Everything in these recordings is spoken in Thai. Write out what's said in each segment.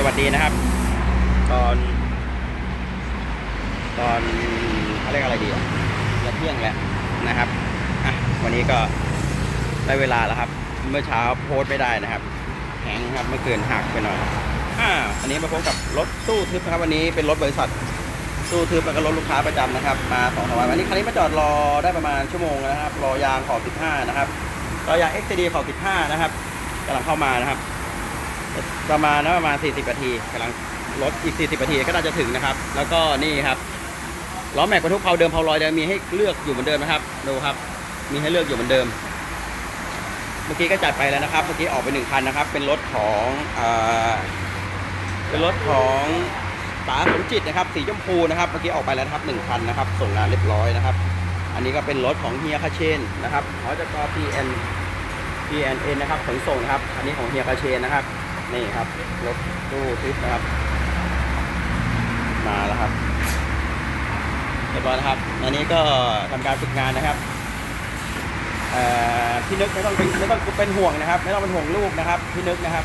สวัสดีนะครับ ตอน ตอนเขาเรียกอะไรดีอะจะเที่ยงแล้วนะครับอะวันนี้ก็ได้เวลาแล้วครับ เมื่อเช้าโพสไม่ได้นะครับแข็งครับเมื่อคืนหักไปหน่อยอ่าอันนี้มาพบกับรถตู้ทึบครับวันนี้เป็นรถบริษัทตู้ทึบแล้วก็รถลูกค้าประจำนะครับ มาสองสามวันวันนี้คันนี้มาจอดรอได้ประมาณชั่วโมงนะครับ รอยางขอบ15 นะครับรอยาง XCD ขอบ15 นะครับกำลังเข้ามานะครับ ประมาณนะประมาณ 40นาทีกำลังรถอีก 40นาทีก็น่าจะถึงนะครับ แล้วก็นี่ครับล้อแม็กบรรทุกเพาเดิมเพาลอยเดิมมีให้เลือกอยู่เหมือนเดิมนะครับดูครับ มีให้เลือกอยู่เหมือนเดิม เมื่อกี้ก็จัดไปแล้วนะครับ เมื่อกี้ออกไปหนึ่งคันนะครับ เป็นรถของเป็นรถของป๋าสมจิตนะครับสีชมพูนะครับเมื่อกี้ออกไปแล้วครับหนึ่งคันนะครับ ส่งงานเรียบร้อยนะครับ อันนี้ก็เป็นรถของเฮียคาเชนนะครับหอจก PN PNN นะครับขนส่งนะครับ อันนี้ของเฮียคาเชนนะครับ นี่ครับรถตู้ทึบนะครับ มาแล้วครับเรียบร้อยนะครับอันนี้ก็ทำการฝึกงานนะครับพี่นึกไม่ต้องเป็นไม่ต้องเป็นห่วงนะครับ ไม่ต้องเป็นห่วงลูกนะครับพี่นึกนะครับ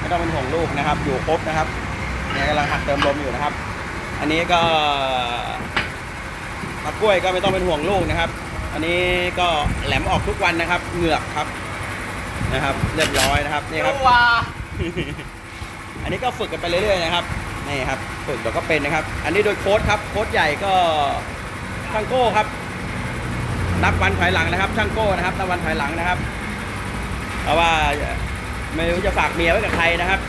ไม่ต้องเป็นห่วงลูกนะครับ อยู่ครบนะครับเนี่ยกำลังหักเติมลมอยู่นะครับ อันนี้ก็มะกล้วยก็ไม่ต้องเป็นห่วงลูกนะครับ อันนี้ก็แหลมออกทุกวันนะครับ เหงือกครับนะครับ เรียบร้อยนะครับนี่ครับ อันนี้ก็ฝึกกันไปเรื่อยๆนะครับนี่ครับฝึกเดี๋ยวก็เป็นนะครับ อันนี้โดยโค้ชครับโค้ชใหญ่ก็ช่างโก้ครับนับวันถอยหลังนะครับ ช่างโก้นะครับนับวันถอยหลังนะครับเพราะว่าไม่รู้จะฝากเมียไว้กับใครนะครับ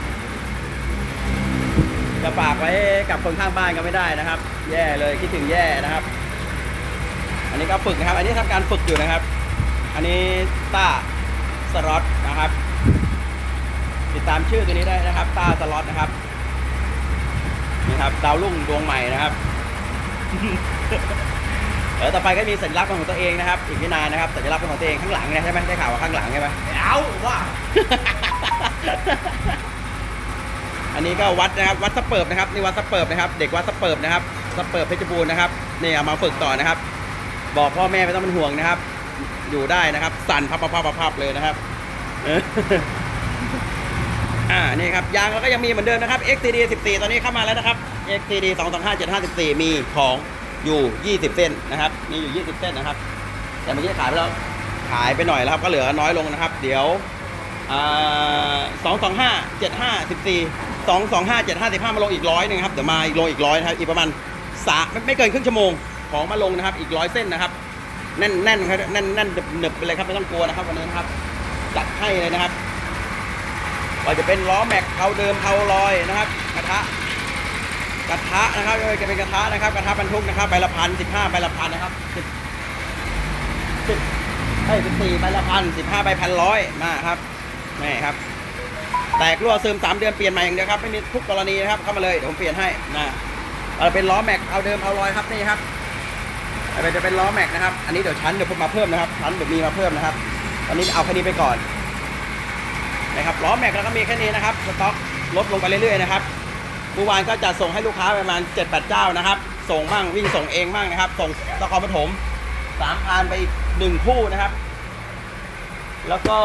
จะฝากไว้กับคนข้างบ้านก็ไม่ได้นะครับ แย่เลยคิดถึงแย่นะครับ อันนี้ก็ฝึกนะครับ อันนี้ทำการฝึกอยู่นะครับ อันนี้ต้าสล็อตนะครับ ติดตามชื่อตัวนี้ได้นะครับต้าสล็อตนะครับนี่ครับดาวรุ่งดวงใหม่นะครับเออต่อไปก็มีสัญลักษณ์เป็นของตัวเองนะครับ อีกไม่นานนะครับสัญลักษณ์เป็นของตัวเองข้างหลังเนี่ยใช่ไหมได้ข่าวว่าข้างหลังใช่ไหมเอาว่าอันนี้ก็วัดนะครับวัดสเปิบนะครับนี่วัดสเปิบนะครับ เด็กวัดสเปิบนะครับสเปิบเพชรบูรณ์นะครับนี่เอามาฝึกต่อนะครับ บอกพ่อแม่ไม่ต้องเป็นห่วงนะครับ อยู่ได้นะครับ สั่นพับพับพับพับพับเลยนะครับเอ่านี่ครับยางเราก็ยังมีเหมือนเดิมนะครับ XTD 14 ตอนนี้เข้ามาแล้วนะครับ XTD 225 754 มีของอยู่ 20 เส้นนะครับ มีอยู่ 20 เส้นนะครับ แต่เมื่อกี้ขายไปแล้ว ขายไปหน่อยแล้วครับ ก็เหลือน้อยลงนะครับ เดี๋ยวสองสองห้าเจ็ดห้าสิบสี่สองสองห้าเจ็ดห้าสิบห้ามาลงอีกร้อยหนึงครับ เดี๋ยวมาอีกลงอีกร้อยนะครับอีกประมาณสาไม่เกินครึ่งชั่วโมงของมาลงนะครับ อีกร้อยเส้นนะครับ แน่นแน่นครับแน่นแน่นหนึบไปเลยครับไม่ต้องกลัวนะครับวันนี้นะครับจัดให้เลยนะครับ ก็จะเป็นล้อแม็กเทาเดิมเทาลอยนะครับกระทะกระทะนะครับเออจะเป็นกระทะนะครับกระทะบรรทุกนะครับใบละพันสิบห้าใบละพันนะครับสิบสิบเอ้สิบสี่ใบละพันสิบห้าใบพันร้อยมาครับนี่ครับ แตกรั่วซึมสามเดือนเปลี่ยนใหม่อย่างเดียวครับไม่มีทุกกรณีนะครับเข้ามาเลยเดี๋ยวผมเปลี่ยนให้นะเอาเป็นล้อแม็กเอาเดิมเอาลอยครับนี่ครับอาเป็นจะเป็นล้อแม็กนะครับ อันนี้เดี๋ยวชั้นเดี๋ยวผมมาเพิ่มนะครับชั้นเดี๋ยวมีมาเพิ่มนะครับ ตอนนี้เอาแค่นี้ไปก่อน นะครับล้อแม็กแล้วก็มีแค่นี้นะครับสต็อกลดลงไปเรื่อยๆนะครับเมื่อวานก็จะส่งให้ลูกค้าประมาณ7 8เจ้านะครับ ส่งบ้างวิ่งส่งเองบ้างนะครับ ส่งนครปฐมสามพานไปอีกหนึ่งคู่นะครับ แล้วก็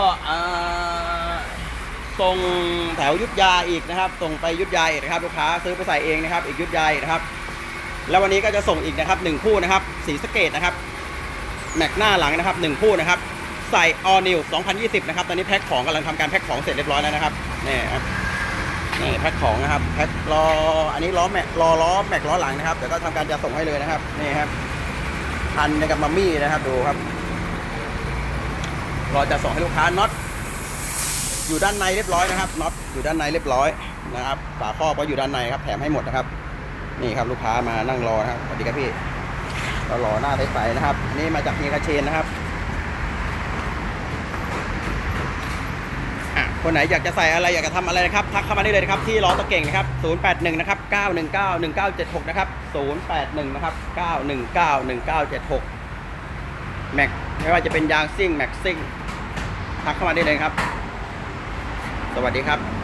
ส่งแถวยุทธยาอีกนะครับ ส่งไปยุทธยาอีกนะครับลูกค้าซื้อไปใส่เองนะครับ อีกยุทธยาอีกนะครับ แล้ววันนี้ก็จะส่งอีกนะครับหนึ่งคู่นะครับสีสเกตนะครับแม็กหน้าหลังนะครับหนึ่งคู่นะครับ ใส่ all new 2020 นะครับ ตอนนี้แพ็คของกำลังทำการแพ็คของเสร็จเรียบร้อยแล้วนะครับนี่ครับนี่แพ็คของนะครับแพ็ครออันนี้ล้อแม็กรอล้อแม็กล้อหลังนะครับเดี๋ยวก็ทำการจะส่งให้เลยนะครับนี่ครับพันกับมัมมี่นะครับดูครับรอจะส่งให้ลูกค้าน็อตอยู่ด้านในเรียบร้อยนะครับน็อตอยู่ด้านในเรียบร้อยนะครับฝาครอบก็อยู่ด้านในครับแถมให้หมดนะครับ นี่ครับลูกค้ามานั่งรอนะครับสวัสดีครับพี่เรารอหน้าใสๆนะครับอันนี่มาจากเฮียกระเชนนะครับ อะ คนไหนอยากจะใส่อะไรอยากจะทำอะไรนะครับทักเข้ามาได้เลยนะครับที่ล้อตะเก่งนะครับ 081 นะครับ 919 1976 นะครับ 081 นะครับ 919 1976 แม็กไม่ว่าจะเป็นยางซิ่งแม็กซิ่งทักเข้ามาได้เลยครับ สวัสดีครับ